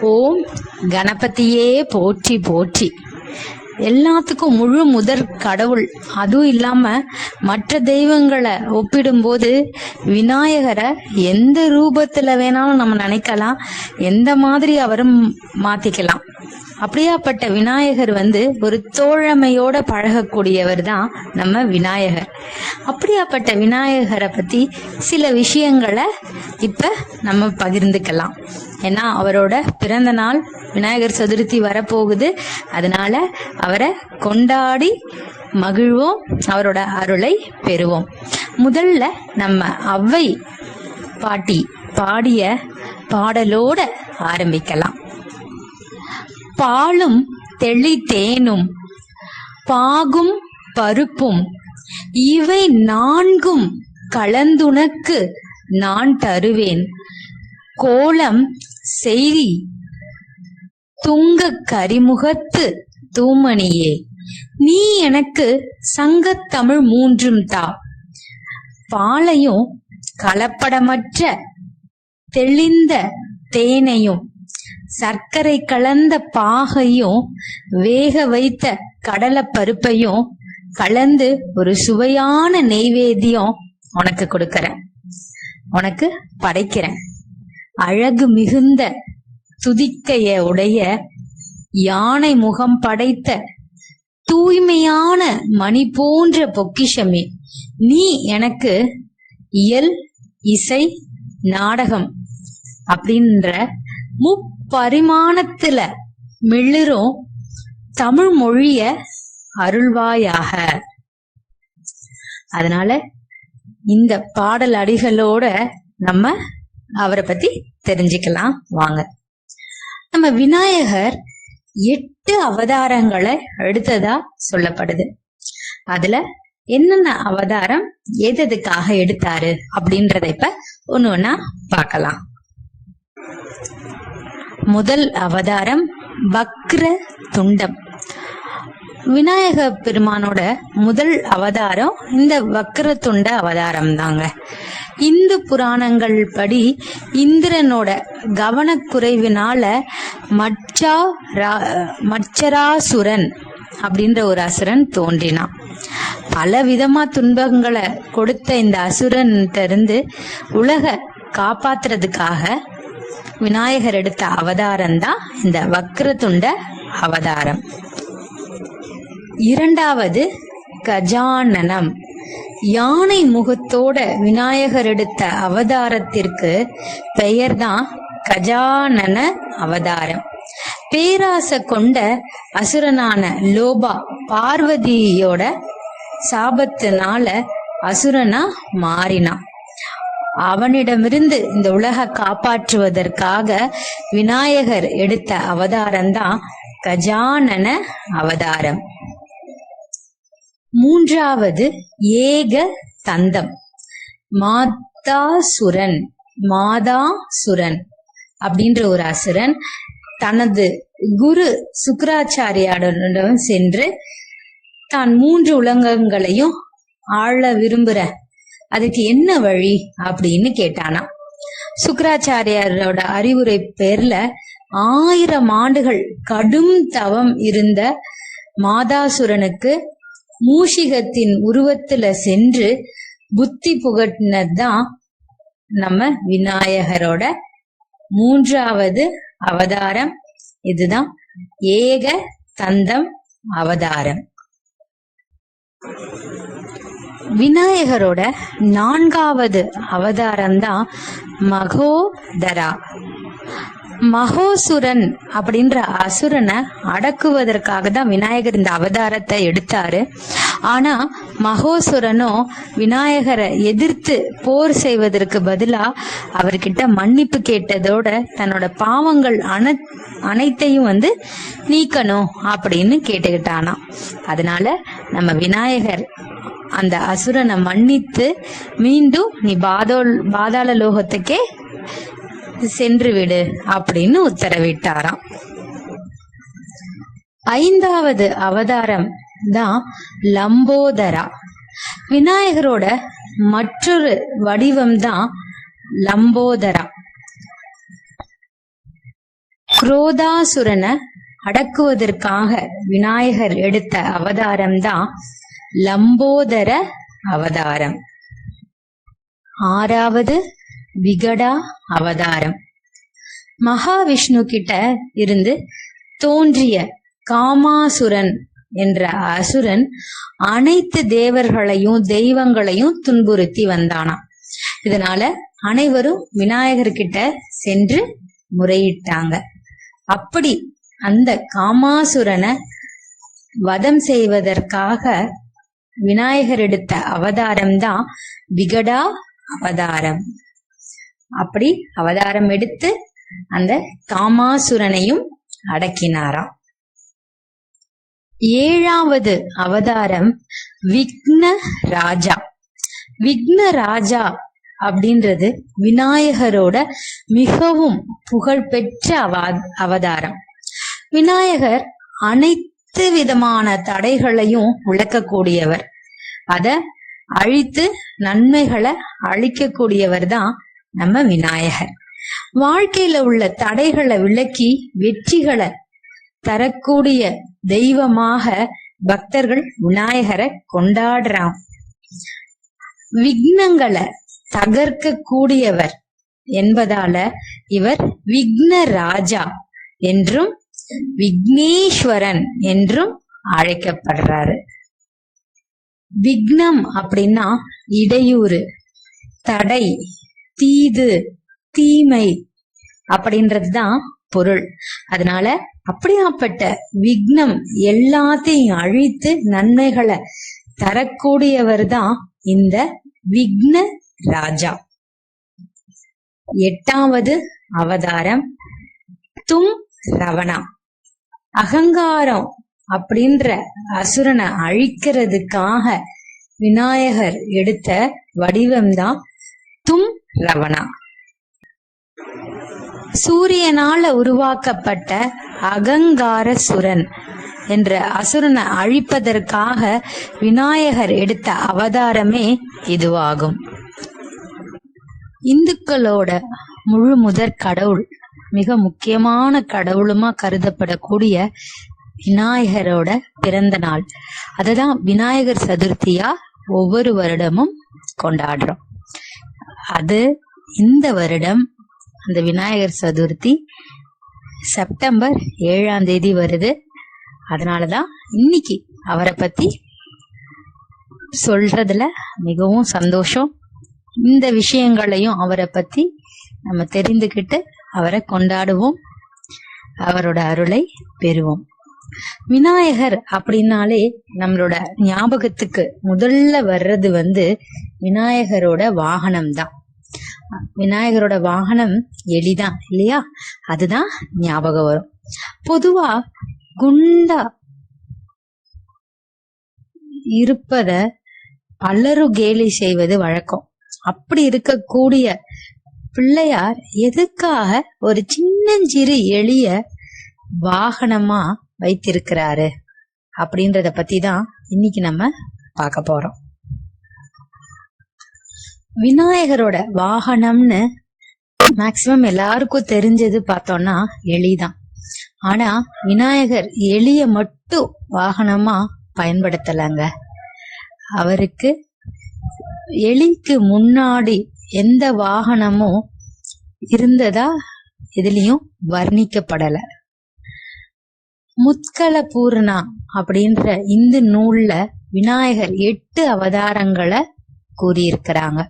ஓம் கணபதியே போற்றி போற்றி. எல்லாத்துக்கும் முழு முதற் கடவுள். அதுவும் இல்லாம மற்ற தெய்வங்களை ஒப்பிடும்போது விநாயகரை எந்த ரூபத்துல வேணாலும் நம்ம நினைக்கலாம். எந்த மாதிரி அவரும் மாத்திக்கலாம். அப்படியாப்பட்ட விநாயகர் வந்து ஒரு தோழமையோட பழகக்கூடியவர் தான் நம்ம விநாயகர். அப்படியாப்பட்ட விநாயகரை பத்தி சில விஷயங்களை இப்ப நம்ம பகிர்ந்துக்கலாம். ஏன்னா அவரோட பிறந்த நாள் விநாயகர் சதுர்த்தி வரப்போகுது. அதனால அவரை கொண்டாடி மகிழ்வோம். அவரோட அருளை பெறுவோம். முதல்ல நம்ம அவ்வை பாட்டி பாடிய பாடலோட ஆரம்பிக்கலாம். பாலும் தெளித்தேனும் பாகும் பருப்பும் இவை நான்கும் கலந்துனக்கு நான் தருவேன். கோலம் செய்தி துங்க கரிமுகத்து தூமணியே நீ எனக்கு சங்கத்தமிழ் மூன்றும் தா. பாலையும் கலப்படமற்ற தெளிந்த தேனையும் சர்க்கரை கலந்த பாகையும் வேக வைத்த கடலை பருப்பையும் கலந்து ஒரு சுவையான நெய்வேத்தியம் உனக்கு கொடுக்கறேன். உனக்கு படைக்கிறேன். அழகு மிகுந்த துதிக்கைய உடைய யானை முகம் படைத்த தூய்மையான மணி போன்ற பொக்கிஷமே நீ எனக்கு இயல் இசை நாடகம் அப்படின்ற பரிமாணத்துல மிளிரும் தமிழ் மொழிய அருள்வாயாக. அதனால இந்த பாடல் அடிகளோட நம்ம அவரை பத்தி தெரிஞ்சுக்கலாம். வாங்க. நம்ம விநாயகர் எட்டு அவதாரங்களை எடுத்ததா சொல்லப்படுது. அதுல என்னென்ன அவதாரம் எது எதுக்காக எடுத்தாரு அப்படின்றத இப்ப ஒண்ணு ஒன்னா பார்க்கலாம். முதல் அவதாரம் வக்ர துண்டம். விநாயக பெருமானோட முதல் அவதாரம் இந்த வக்ரதுண்ட அவதாரம் தாங்க இந்து புராணங்கள் படி இந்திரனோட கவனக்குறைவினால மச்சா மச்சராசுரன் அப்படின்ற ஒரு அசுரன் தோன்றினான். பல விதமா துன்பங்களை கொடுத்த இந்த அசுரன் இருந்து உலக காப்பாத்துறதுக்காக விநாயகர் எடுத்த அவதாரம் தான் இந்த வக்ரதுண்ட அவதாரம். இரண்டாவது கஜானனம். யானை முகத்தோட விநாயகர் எடுத்த அவதாரத்திற்கு பெயர்தான் கஜானன அவதாரம். பேராசை கொண்ட அசுரனான லோபா பார்வதியோட சாபத்தினால அசுரனா மாறினான் அவனிடமிருந்து இந்த உலக காப்பாற்றுவதற்காக விநாயகர் எடுத்த அவதாரம் தான் கஜானன அவதாரம். மூன்றாவது ஏக தந்தம். மாதாசுரன் மாதாசுரன் அப்படின்ற ஒரு அசுரன் தனது குரு சுக்கராச்சாரியாரிடம் சென்று தான் மூன்று உலகங்களையும் ஆள விரும்புற அதுக்கு என்ன வழி அப்படின்னு கேட்டானா சுக்கராச்சாரியாரோட அறிவுரை பேர்ல ஆயிரம் ஆண்டுகள் கடும் தவம் இருந்த மாதாசுரனுக்கு மூஷிகத்தின் உருவத்துல சென்று புத்தி புகட்டினதுதான் நம்ம விநாயகரோட மூன்றாவது அவதாரம். இதுதான் ஏக தந்தம் அவதாரம். விநாயகரோட நான்காவது அவதாரம் தான் மகோதரா. மகோசுரன் அப்படின்ற அசுரனை அடக்குவதற்காக தான் விநாயகர் இந்த அவதாரத்தை எடுத்தாரு. ஆனா மகோசுரனும் விநாயகரை எதிர்த்து போர் செய்வதற்கு பதிலா அவர்கிட்ட மன்னிப்பு கேட்டதோட தன்னோட பாவங்கள் அன அனைத்தையும் வந்து நீக்கணும் அப்படின்னு கேட்டுக்கிட்டானா. அதனால நம்ம விநாயகர் அந்த அசுரனை மன்னித்து மீண்டும் நீ பாதோல் பாதாள லோகத்துக்கே சென்று விடு அப்படின்னு உத்தரவிட்டாராம். ஐந்தாவது அவதாரம் தான் லம்போதரா. விநாயகரோட மற்றொரு வடிவம் தான் லம்போதரா. குரோதாசுரனை அடக்குவதற்காக விநாயகர் எடுத்த அவதாரம் தான் லம்போதர அவதாரம். ஆறாவது விகடா அவதாரம். மகாவிஷ்ணு கிட்ட இருந்து தோன்றிய காமாசுரன் என்ற அசுரன் அனைத்து தேவர்களையும் தெய்வங்களையும் துன்புறுத்தி வந்தானாம். இதனால அனைவரும் விநாயகர் கிட்ட சென்று முறையிட்டாங்க. அப்படி அந்த காமாசுரனை வதம் செய்வதற்காக விநாயகர் எடுத்த அவதாரம் தான் விகடா அவதாரம். அப்படி அவதாரம் எடுத்து அந்த காமாசுரனையும் அடக்கினாராம் ஏழாவது அவதாரம் விக்ன ராஜா. விக்ன ராஜா அப்படின்றது விநாயகரோட மிகவும் புகழ்பெற்ற அவ அவதாரம். விநாயகர் அனைத்து விதமான தடைகளையும் விளக்கக்கூடியவர். அத அழித்து நன்மைகளை அழிக்கக்கூடியவர் தான் நம்ம விநாயகர். வாழ்க்கையில உள்ள தடைகளை விளக்கி வெற்றிகளை தரக்கூடிய தெய்வமாக பக்தர்கள் விநாயகரை கொண்டாடுறான். விக்னங்களை தகர்க்க கூடியவர் என்பதால இவர் விக்ன ராஜா என்றும் விக்னேஸ்வரன் என்றும் அழைக்கப்படுறாரு. விக்னம் அப்படின்னா இடையூறு தடை தீது தீமை அப்படின்றதுதான் பொருள். அதனால அப்படியாப்பட்ட விக்னம் எல்லாத்தையும் அழித்து நன்மைகளை தரக்கூடியவர் தான் இந்த விக்ன ராஜா. எட்டாவது அவதாரம் தும் ரவணா. அகங்காரம் அப்படின்ற அசுரனை அழிக்கிறதுக்காக விநாயகர் எடுத்த வடிவம்தான் தும் ரவணா. சூரியனால உருவாக்கப்பட்ட அகங்கார சுரன் என்ற அசுரனை அழிப்பதற்காக விநாயகர் எடுத்த அவதாரமே இதுவாகும். இந்துக்களோட முழு முதற் கடவுள் மிக முக்கியமான கடவுளுமா கருதப்படக்கூடிய விநாயகரோட பிறந்த நாள். அதுதான் விநாயகர் சதுர்த்தியா ஒவ்வொரு வருடமும் கொண்டாடுறோம். அது இந்த வருடம் அந்த விநாயகர் சதுர்த்தி செப்டம்பர் ஏழாம் தேதி வருது. அதனாலதான் இன்னைக்கு அவரை பத்தி சொல்றதுல மிகவும் சந்தோஷம். இந்த விஷயங்களையும் அவரை பத்தி நம்ம தெரிந்துக்கிட்டு அவரை கொண்டாடுவோம். அவரோட அருளை பெறுவோம். விநாயகர் அப்படின்னாலே நம்மளோட ஞாபகத்துக்கு முதல்ல வர்றது வந்து விநாயகரோட வாகனம் தான் விநாயகரோட வாகனம் எலிதான் இல்லையா? அதுதான் ஞாபகம் வரும். பொதுவா குண்டா இருப்பத பலரும் கேலி செய்வது வழக்கம். அப்படி இருக்கக்கூடிய பிள்ளையார் எதுக்காக ஒரு சின்னஞ்சிறு எளிய வாகனமா வைத்திருக்கிறாரு அப்படின்றத பத்தி தான் இன்னைக்கு நம்ம பார்க்க போறோம். விநாயகரோட வாகனம்னு மேக்சிமம் எல்லாருக்கும் தெரிஞ்சது பார்த்தோம்னா எளிதான். ஆனா விநாயகர் எளிய மட்டும் வாகனமா பயன்படுத்தலங்க. அவருக்கு எலிக்கு முன்னாடி எந்த வாகனமும் இருந்ததா? எதுலயும் வர்ணிக்கப்படல. முத்கல பூர்ணா அப்படின்ற இந்த நூல்ல விநாயகர் எட்டு அவதாரங்களை கூறியிருக்கிறாங்க.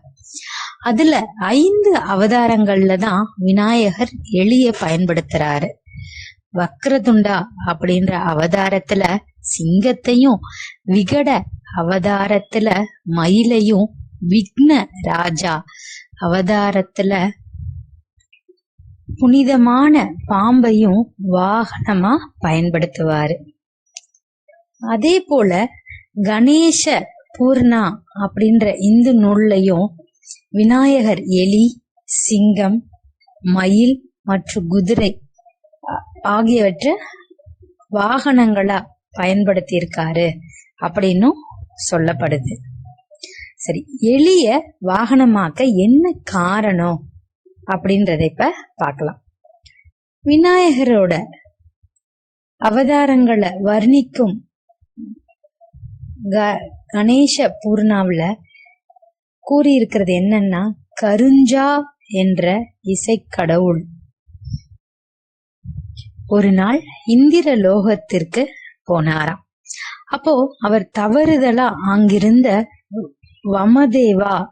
அதுல ஐந்து அவதாரங்கள்ல தான் விநாயகர் எளிய பயன்படுத்துறாரு. வக்ரதுண்டா அப்படின்ற அவதாரத்துல சிங்கத்தையும் விகட அவதாரத்துல மயிலையும் விக்ன ராஜா அவதாரத்துல புனிதமான பாம்பையும் வாகனமா பயன்படுத்துவாரு. அதே போல கணேச பூர்ணா அப்படின்ற இந்து நூல்லையும் விநாயகர் எலி சிங்கம் மயில் மற்றும் குதிரை ஆகியவற்றை வாகனங்களா பயன்படுத்தியிருக்காரு அப்படின்னும் சொல்லப்படுது. சரி எளிய வாகனமாக்க என்ன காரணம்? அப்படின்றத இப்ப பார்க்கலாம். விநாயகரோட அவதாரங்களை வர்ணிக்கும் க- கணேச பூர்ணாவுல கூறியிருக்கிறது என்னன்னா கருஞ்சா என்ற இசைக்கடவுள். ஒரு நாள் இந்திர லோகத்திற்கு போனாராம். அப்போ அவர் தவறுதலா அங்கிருந்த வமதேவா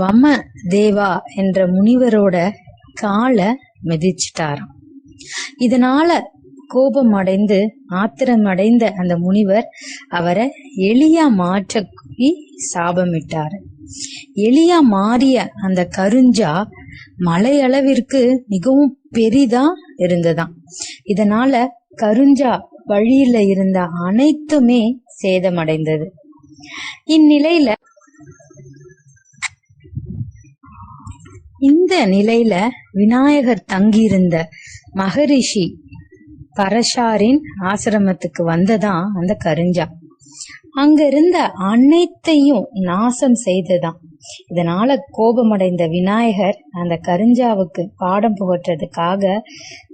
வமதேவா என்ற முனிவரோட காலை மிதிச்சிட்டாராம். இதனால கோபம் அடைந்து ஆத்திரம் அடைந்த அந்த முனிவர் அவரை எளியா மாற்ற கூறி சாபமிட்டாரு. எளியா மாறிய அந்த கருஞ்சா மலையளவிற்கு மிகவும் பெரிதா இருந்ததாம். இதனால கருஞ்சா வழியில இருந்த அனைத்துமே சேதமடைந்தது. இந்நிலையில இந்த நிலையில விநாயகர் தங்கியிருந்த மகரிஷி பரஷாரின் ஆசிரமத்துக்கு வந்ததான் அந்த கருஞ்சா. அங்க இருந்த அனைத்தையும் நாசம் செய்ததான். இதனால கோபமடைந்த விநாயகர் அந்த கருஞ்சாவுக்கு பாடம் புகற்றதுக்காக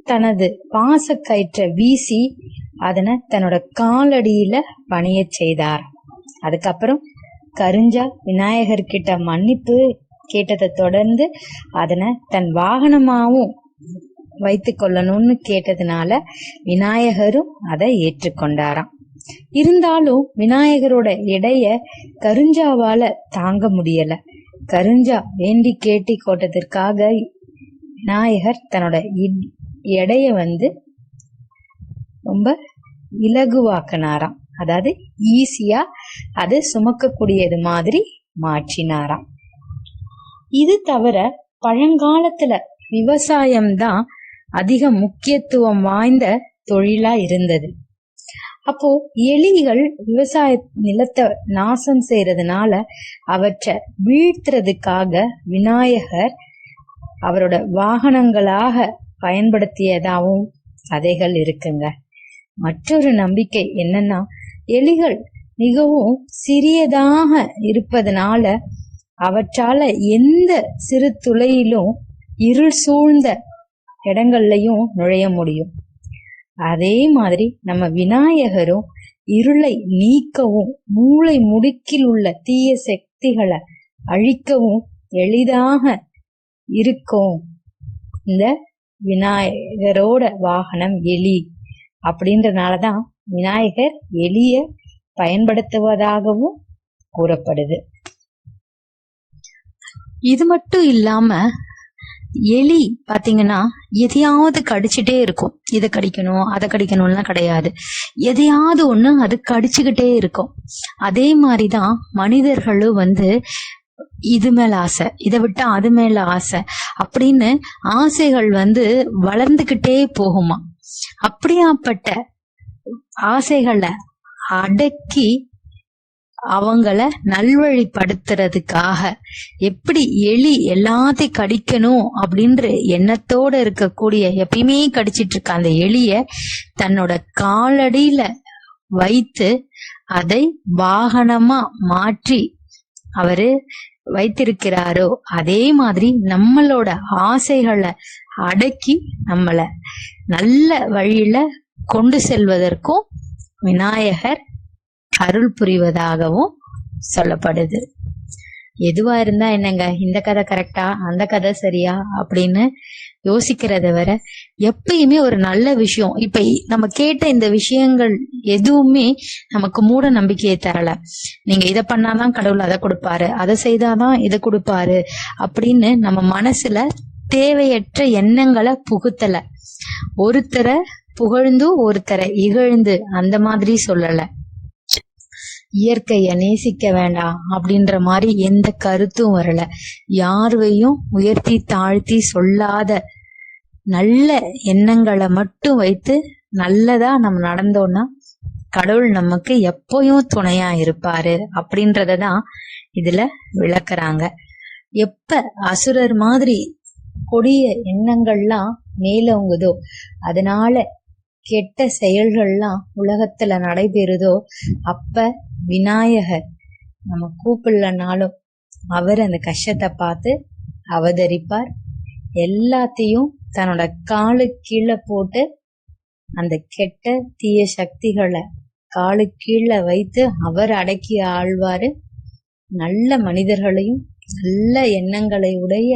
தனது பாசக்கயிற்றை வீசி அதனை தன்னோட காலடியில பணியச் செய்தார். அதுக்கப்புறம் கருஞ்சா விநாயகர் கிட்ட மன்னிப்பு கேட்டதை தொடர்ந்து அதனை தன் வாகனமாகவும் வைத்து கொள்ளணும்னு கேட்டதுனால விநாயகரும் அதை ஏற்றுக்கொண்டாராம். இருந்தாலும் விநாயகரோட எடைய கருஞ்சாவால தாங்க முடியல. கருஞ்சா வேண்டி கேட்டி கோட்டதற்காக விநாயகர் தன்னோட எடைய வந்து ரொம்ப இலகுவாக்கினாராம். அதாவது ஈஸியா அது சுமக்கக்கூடியது மாதிரி மாற்றினாராம். இது தவிர பழங்காலத்துல விவசாயம்தான் அதிக முக்கியத்துவம் வாய்ந்த தொழிலா இருந்தது. அப்போ எலிகள் விவசாய நிலத்தை நாசம் செய்யறதுனால அவற்றை வீழ்த்துறதுக்காக விநாயகர் அவரோட வாகனங்களாக பயன்படுத்தியதாகவும் கதைகள் இருக்குங்க. மற்றொரு நம்பிக்கை என்னன்னா எலிகள் மிகவும் சிறியதாக இருப்பதனால அவற்றால எந்த சிறு துளையிலும் இருள் சூழ்ந்த இடங்கள்லையும் நுழைய முடியும். அதே மாதிரி நம்ம விநாயகரும் இருளை நீக்கவும் மூளை முடுக்கில் உள்ள தீய சக்திகளை அழிக்கவும் எளிதாக இருக்கும். இந்த விநாயகரோட வாகனம் எலி அப்படின்றனாலதான் விநாயகர் எலிய பயன்படுத்துவதாகவும் கூறப்படுது. இது மட்டும் இல்லாம எலி பாத்தீங்கன்னா எதையாவது கடிச்சிட்டே இருக்கும். இதை கடிக்கணும் அதை கடிக்கணும்லாம் கிடையாது. எதையாவது ஒண்ணு அது கடிச்சுக்கிட்டே இருக்கும். அதே மாதிரிதான் மனிதர்களும் வந்து இது மேல ஆசை இதை விட்டா அது மேல ஆசை அப்படின்னு ஆசைகள் வந்து வளர்ந்துகிட்டே போகுமா அப்படியாப்பட்ட ஆசைகளை அடக்கி அவங்கள நல்வழிப்படுத்துறதுக்காக. எப்படி எலி எல்லாத்தையும் கடிக்கணும் அப்படின்ற எண்ணத்தோட இருக்கக்கூடிய எப்பயுமே கடிச்சிட்டு இருக்க அந்த எலிய தன்னோட காலடியில வைத்து அதை வாகனமா மாற்றி அவரு வைத்திருக்கிறாரோ அதே மாதிரி நம்மளோட ஆசைகளை அடக்கி நம்மள நல்ல வழியில கொண்டு செல்வதற்கும் விநாயகர் அருள் புரிவதாகவும் சொல்லப்படுது. எதுவா இருந்தா என்னங்க? இந்த கதை கரெக்டா அந்த கதை சரியா? அப்படின்னு யோசிக்கிறத வர எப்பயுமே ஒரு நல்ல விஷயம். இப்ப நம்ம கேட்ட இந்த விஷயங்கள் எதுவுமே நமக்கு மூட நம்பிக்கையை தரல. நீங்க இதை பண்ணாதான் கடவுள் அதை கொடுப்பாரு. அதை செய்தாதான் இதை கொடுப்பாரு அப்படின்னு நம்ம மனசுல தேவையற்ற எண்ணங்களை புகுத்தல. ஒருத்தரை புகழ்ந்து ஒருத்தரை இகழ்ந்து அந்த மாதிரி சொல்லலை. இயற்கைய நேசிக்க வேண்டாம் அப்படின்ற மாதிரி எந்த கருத்தும் வரல. யாரையும் உயர்த்தி தாழ்த்தி சொல்லாத நல்ல எண்ணங்களை மட்டும் வைத்து நல்லதா நம்ம நடந்தோம்னா கடவுள் நமக்கு எப்பயும் துணையா இருப்பாரு அப்படின்றத தான் இதுல விளக்குறாங்க. எப்ப அசுரர் மாதிரி கொடிய எண்ணங்கள்லாம் மேலோங்குதோ அதனால கெட்ட செயல்கள்லாம் உலகத்துல நடைபெறுதோ அப்ப விநாயகர் நம்ம கூப்பிடலனாலும் அவர் அந்த கஷ்டத்தை பார்த்து அவதரிப்பார். எல்லாத்தையும் தன்னோட காலு கீழே போட்டு அந்த கெட்ட தீய சக்திகளை காலு கீழே வைத்து அவர் அடக்கி ஆழ்வாரு. நல்ல மனிதர்களையும் நல்ல எண்ணங்களை உடைய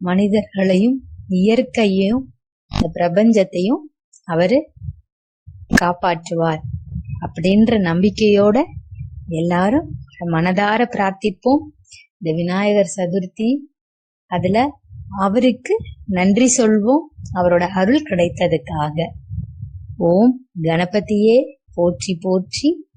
மனிதர்களையும் இயற்கையையும் இந்த பிரபஞ்சத்தையும் அவரு காப்பாற்றுவார் அப்படின்ற நம்பிக்கையோட எல்லாரும் மனதார பிரார்த்திப்போம். இந்த விநாயகர் சதுர்த்தி அதுல அவருக்கு நன்றி சொல்வோம். அவரோட அருள் கிடைத்ததுக்காக. ஓம் கணபதியே போற்றி போற்றி.